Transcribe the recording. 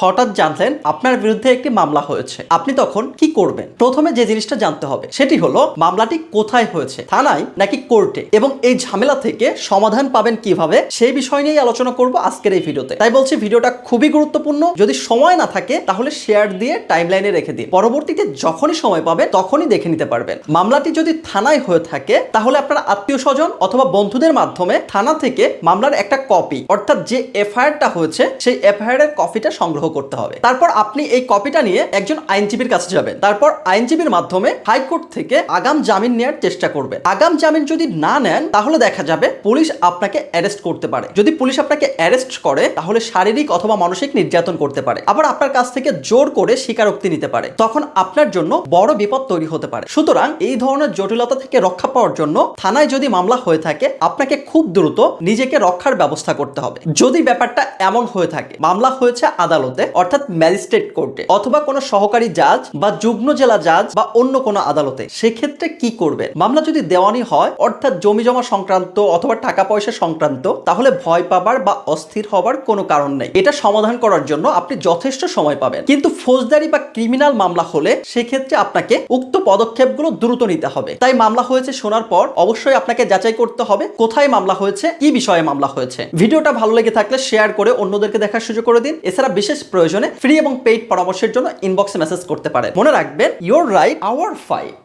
হঠাৎ জানলেন আপনার বিরুদ্ধে একটি মামলা হয়েছে। আপনি তখন কি করবেন? প্রথমে যে জিনিসটা জানতে হবে, সেটি হলো মামলাটি কোথায় হয়েছে? থানায় নাকি কোর্টে? এবং এই ঝামেলা থেকে সমাধান পাবেন কীভাবে? সেই বিষয় নিয়েই আলোচনা করব আজকের এই ভিডিওতে। তাই বলছি, ভিডিওটা খুবই গুরুত্বপূর্ণ। যদি সময় না থাকে, তাহলে শেয়ার দিয়ে টাইমলাইনে রেখে দিন। পরবর্তীতে যখনই সময় পাবে তখনই দেখে নিতে পারবেন। মামলাটি যদি থানায় হয়ে থাকে, তাহলে আপনার আত্মীয় স্বজন অথবা বন্ধুদের মাধ্যমে থানা থেকে মামলার একটা কপি অর্থাৎ যে এফআইআরটা হয়েছে, সেই এফআইআর এর কপিটা সংগ্রহ করতে হবে। তারপর আপনি এই কপিটা নিয়ে একজন আইনজীবীর কাছে যাবেন। তারপর আইনজীবীর মাধ্যমে হাইকোর্ট থেকে আগাম জামিন নেওয়ার চেষ্টা করবেন। আগাম জামিন যদি না নেন, তাহলে দেখা যাবে পুলিশ আপনাকে অ্যারেস্ট করতে পারে। যদি পুলিশ আপনাকে অ্যারেস্ট করে, তাহলে শারীরিক অথবা মানসিক নির্যাতন করতে পারে। আবার আপনার কাছ থেকে জোর করে স্বীকারোক্তি নিতে পারে। তখন আপনার জন্য বড় বিপদ তৈরি হতে পারে। সুতরাং এই ধরনের জটিলতা থেকে রক্ষা পাওয়ার জন্য থানায় যদি মামলা হয়ে থাকে, আপনাকে খুব দ্রুত নিজেকে রক্ষার ব্যবস্থা করতে হবে। যদি ব্যাপারটা এমন হয়ে থাকে, মামলা হয়েছে আদালতে অর্থাৎ ম্যাজিস্ট্রেট কোর্টে, অথবা কোনো সহকারী জাজ বা যুগ্ম জেলা জাজ বা অন্য কোনো আদালতে। সেক্ষেত্রে কি করবেন মামলা যদি দেওয়ানি হয়, অর্থাৎ জমি জমা সংক্রান্ত অথবা টাকা পয়সা সংক্রান্ত, তাহলে ভয় পাবার বা অস্থির হবার কোনো কারণ নেই। এটা সমাধান করার জন্য আপনি যথেষ্ট সময় পাবেন। কিন্তু ফৌজদারি বা ক্রিমিনাল মামলা হলে সেক্ষেত্রে আপনাকে উক্ত পদক্ষেপগুলো দ্রুত নিতে হবে। তাই মামলা হয়েছে শোনার পর অবশ্যই আপনাকে যাচাই করতে হবে কোথায় মামলা হয়েছে, কি বিষয়ে মামলা হয়েছে। ভিডিওটা ভালো লেগে থাকলে শেয়ার করে অন্যদেরকে দেখার সুযোগ করে দিন। এছাড়া বিশেষ প্রয়োজনে ফ্রি এবং পেইড পরামর্শের জন্য ইনবক্সে মেসেজ করতে পারে মনে রাখবেন ইউর রাইট আওয়ার ফাইট